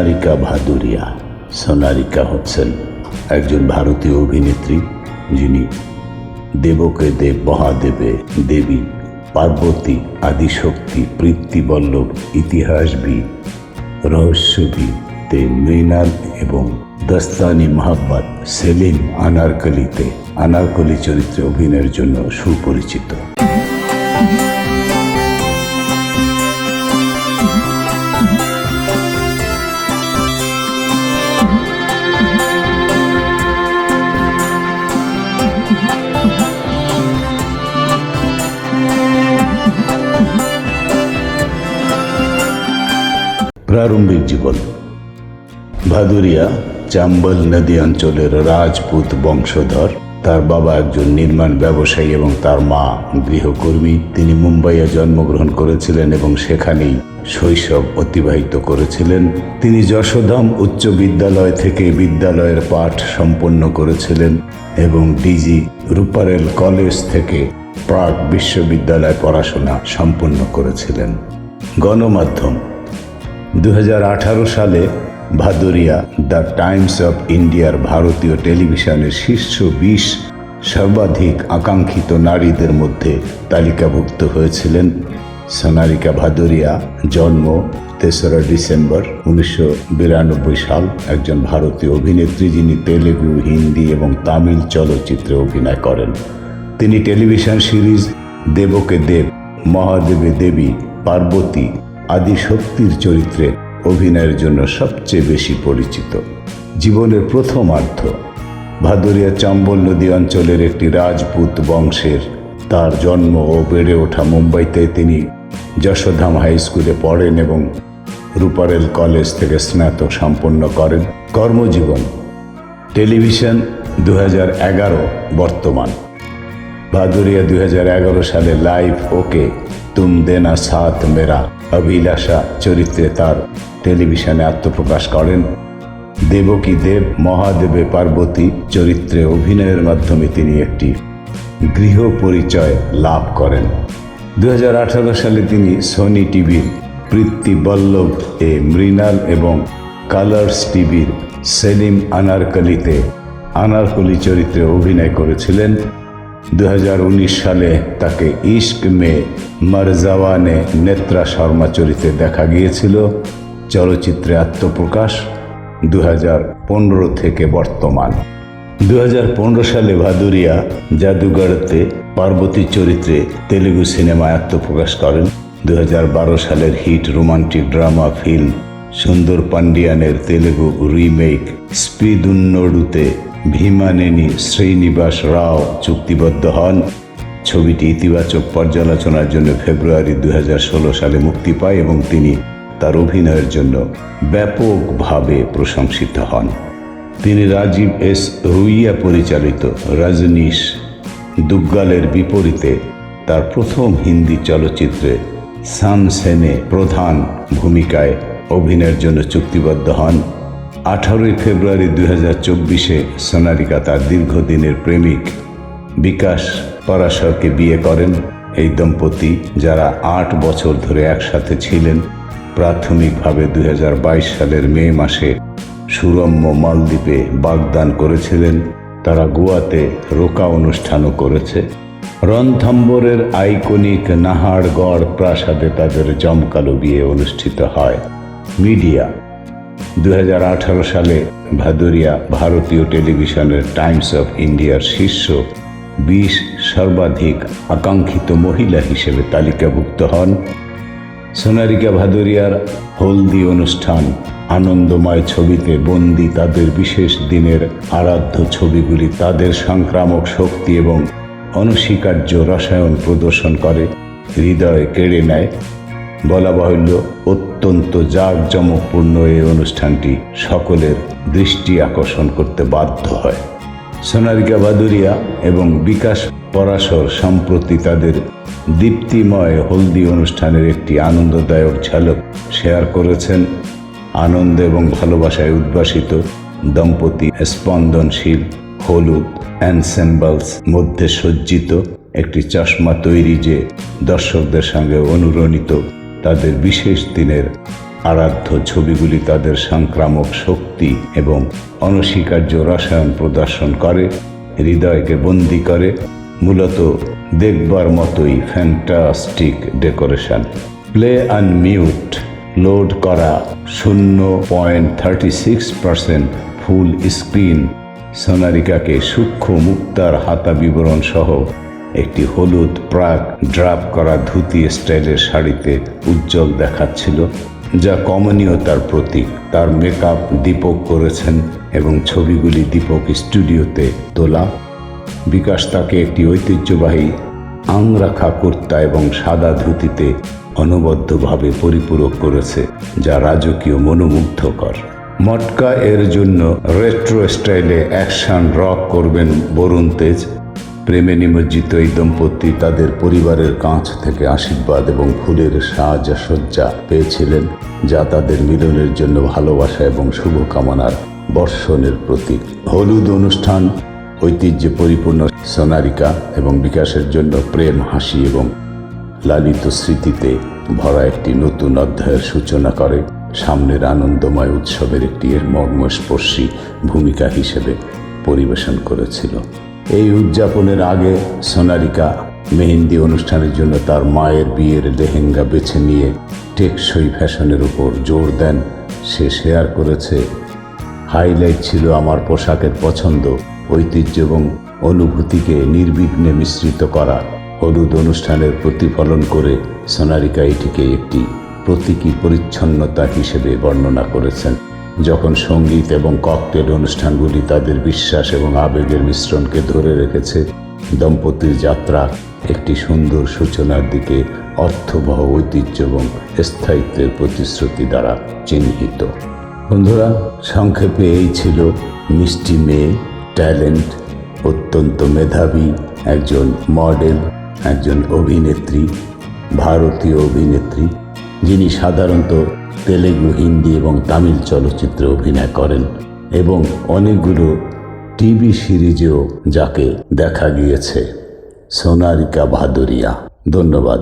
সোনারিকা ভাদুরিয়া। সোনারিকা হচ্ছেন একজন ভারতীয় অভিনেত্রী যিনি দেবকে দেব, মহাদেবে, দেবী, পার্বতী, আদিশক্তি পৃথ্বীবল্লভ ইতিহাসবিদ, রহস্যবিদ তে মৃণাল এবং দস্তানি মোহাম্মদ সেলিম আনারকলিতে, আনারকলি চরিত্রে অভিনয়ের জন্য সুপরিচিত। প্রারম্ভিক জীবন। ভাদুরিয়া, চাম্বল নদী অঞ্চলের রাজপুত বংশধর, তার বাবা একজন নির্মাণ ব্যবসায়ী এবং তার মা গৃহকর্মী। তিনি মুম্বাইয়ে জন্মগ্রহণ করেছিলেন এবং সেখানেই শৈশব অতিবাহিত করেছিলেন। তিনি যশোধাম উচ্চ বিদ্যালয় থেকে বিদ্যালয়ের পাঠ সম্পন্ন করেছিলেন এবং ডিজি রূপারেল কলেজ থেকে প্রাক বিশ্ববিদ্যালয় পড়াশোনা সম্পন্ন করেছিলেন। গণমাধ্যম দু হাজার আঠারো সালে ভাদুরিয়া দ্য টাইমস অফ ইন্ডিয়ার ভারতীয় টেলিভিশনের শীর্ষ বিশ সর্বাধিক আকাঙ্ক্ষিত নারীদের মধ্যে তালিকাভুক্ত হয়েছিলেন সোনারিকা ভাদুরিয়া, জন্ম তেসরা ডিসেম্বর উনিশশো বিরানব্বই সাল। একজন ভারতীয় অভিনেত্রী যিনি তেলেগু, হিন্দি এবং তামিল চলচ্চিত্রে অভিনয় করেন। তিনি টেলিভিশন সিরিজ দেবকে দেব, মহাদেবে দেবী, পার্বতী আদি শক্তির চরিত্রে অভিনয়ের জন্য সবচেয়ে বেশি পরিচিত। জীবনের প্রথমার্ধ ভাদুরিয়া চম্বল নদী অঞ্চলের একটি রাজপুত বংশের। তার জন্ম ও বেড়ে ওঠা মুম্বাইতে তিনি যশোধাম হাই স্কুলে পড়েন এবং রূপারেল কলেজ থেকে স্নাতক সম্পন্ন করেন। কর্মজীবন। টেলিভিশন দু হাজার এগারো বর্তমান। ভাদুরিয়া দু হাজার এগারো সালে লাইভ ওকে তুম দেনা সাথ মেরা। অভিলাষা চরিত্রে তার টেলিভিশনে আত্মপ্রকাশ করেন। দেবকী দেব মহাদেবে পার্বতী চরিত্রে অভিনয়ের মাধ্যমে তিনি একটি গৃহ পরিচয় লাভ করেন। দু হাজার আঠারো সালে তিনি সোনি টিভির পৃথ্বী বল্লভ, এ মৃণাল এবং কালার্স টিভির সেলিম আনারকলিতে আনারকলি চরিত্রে অভিনয় করেছিলেন। দু হাজার উনিশ সালে তাকে ইশক মে মরজাওয়ানে নেত্রা শর্মা চরিত্রে দেখা গিয়েছিল। চলচ্চিত্রে আত্মপ্রকাশ দু হাজার পনেরো থেকে বর্তমান। দু হাজার পনেরো সালে ভাদুরিয়া জাদুগড়তে পার্বতী চরিত্রে তেলুগু সিনেমায় আত্মপ্রকাশ করেন। দু হাজার বারো সালের হিট রোমান্টিক ড্রামা ফিল্ম সুন্দর পান্ডিয়ানের তেলেগু রিমেক স্পিদুন্নড়ুতে ভীমানেনি শ্রীনিবাস রাও চুক্তিবদ্ধ হন। ছবিটি ইতিবাচক পর্যালোচনার জন্য ফেব্রুয়ারি দু হাজার ষোলো সালে মুক্তি পায় এবং তিনি তার অভিনয়ের জন্য ব্যাপকভাবে প্রশংসিত হন। তিনি রাজীব এস রুইয়া পরিচালিত রজনীশ দুগ্গালের বিপরীতে তার প্রথম হিন্দি চলচ্চিত্রে সানসেনে প্রধান ভূমিকায় অভিনয়ের জন্য চুক্তিবদ্ধ হন। আঠারোই ফেব্রুয়ারি দুই হাজার চব্বিশে সোনারিকা তার দীর্ঘদিনের প্রেমিক বিকাশ পরাশরকে বিয়ে করেন। এই দম্পতি, যারা আট বছর ধরে একসাথে ছিলেন, প্রাথমিকভাবে দুই হাজার বাইশ সালের মে মাসে সুরম্য মালদ্বীপে বাগদান করেছিলেন। তারা গোয়াতে রোকা অনুষ্ঠানও করেছে। রণথম্বরের আইকনিক নাহারগড় প্রাসাদে তাদের জমকালো বিয়ে অনুষ্ঠিত হয়। মিডিয়া। দু হাজার আঠারো সালে ভাদুরিয়া ভারতীয় টেলিভিশনের টাইমস অফ ইন্ডিয়ার শীর্ষ বিশ সর্বাধিক আকাঙ্ক্ষিত মহিলা হিসেবে তালিকাভুক্ত হন। সোনারিকা ভাদুরিয়ার হলদি অনুষ্ঠান, আনন্দময় ছবিতে বন্দি তাদের বিশেষ দিনের আরাধ্য ছবিগুলি তাদের সংক্রামক শক্তি এবং অনস্বীকার্য রসায়ন প্রদর্শন করে, হৃদয়ে কেড়ে নেয়। বলা বাহুল্য, অত্যন্ত জাঁকজমকপূর্ণ এই অনুষ্ঠানটি সকলের দৃষ্টি আকর্ষণ করতে বাধ্য হয়। সোনারিকা বাদুরিয়া এবং বিকাশ পরাশর সম্প্রতি তাদের দীপ্তিময় হলদি অনুষ্ঠানের একটি আনন্দদায়ক ঝালক শেয়ার করেছেন। আনন্দ এবং ভালোবাসায় উদ্ভাসিত দম্পতি স্পন্দনশীল, হলুদ অ্যানসেম্বলস মধ্যে সজ্জিত একটি চশমা তৈরি যে দর্শকদের সঙ্গে অনুরণিত তাদের বিশেষ দিনের আরাধ্য ছবিগুলি তাদের সংক্রামক শক্তি এবং অনস্বীকার্য রসায়ন প্রদর্শন করে, হৃদয়কে বন্দি করে, মূলত দেখবার মতোই fantastic decoration. Play and mute load করা শূন্য point thirty six percent full screen, সোনারিকাকে সূক্ষ্ম মুক্তার হাতা বিবরণ সহ একটি হলুদ প্রাক ড্রাপ করা ধুতি স্টাইলের শাড়িতে উজ্জ্বল দেখাচ্ছিল, যা কমনীয়তার প্রতীক। তার মেকআপ দীপক করেছেন এবং ছবিগুলি দীপক স্টুডিওতে তোলা। বিকাশ তাকে একটি ঐতিহ্যবাহী আংরাখা কুর্তা এবং সাদা ধুতিতে অনবদ্যভাবে পরিপূরক করেছে, যা রাজকীয় মনোমুগ্ধকর। মটকা এর জন্য রেট্রো স্টাইলে অ্যাকশন রক করবেন বরুণ তেজ। প্রেমে নিমজ্জিত এই দম্পতি তাদের পরিবারের কাছ থেকে আশীর্বাদ এবং ফুলের সাজসজ্জা পেয়েছিলেন, যা তাদের মিলনের জন্য ভালোবাসা এবং শুভকামনার বর্ষণের প্রতীক। হলুদ অনুষ্ঠান, ঐতিহ্যে পরিপূর্ণ সোনারিকা এবং বিকাশের জন্য প্রেম হাসি এবং লালিত স্মৃতিতে ভরা একটি নতুন অধ্যায়ের সূচনা করে। সামনের আনন্দময় উৎসবের একটি এর মর্মস্পর্শী ভূমিকা হিসেবে পরিবেশন করেছিল। এই উদযাপনের আগে সোনারিকা মেহেন্দি অনুষ্ঠানের জন্য তার মায়ের বিয়ের লেহেঙ্গা বেছে নিয়ে টেকসই ফ্যাশনের উপর জোর দেন। সে শেয়ার করেছে, হাইলাইট ছিল আমার পোশাকের পছন্দ, ঐতিহ্য এবং অনুভূতিকে নির্বিঘ্নে মিশ্রিত করা। হলুদ অনুষ্ঠানের প্রতিফলন করে সোনারিকা এটিকে একটি প্রতীকী পরিচ্ছন্নতা হিসেবে বর্ণনা করেছেন। যখন সংগীত এবং ককটেল অনুষ্ঠানগুলি তাদের বিশ্বাস এবং আবেগের মিশ্রণকে ধরে রেখেছে, দম্পতির যাত্রা একটি সুন্দর সূচনার দিকে অর্থবহ ঐতিহ্য এবং স্থায়িত্বের প্রতিশ্রুতি দ্বারা চিহ্নিত। বন্ধুরা, সংক্ষেপে এই ছিল মিষ্টি মেয়ে, ট্যালেন্ট, অত্যন্ত মেধাবী একজন মডেল, একজন অভিনেত্রী, ভারতীয় অভিনেত্রী, যিনি সাধারণত তেলেগু, হিন্দি এবং তামিল চলচ্চিত্রে অভিনয় করেন এবং অনেকগুলো টিভি সিরিজেও যাকে দেখা গিয়েছে। সোনারিকা ভাদুরিয়া, ধন্যবাদ।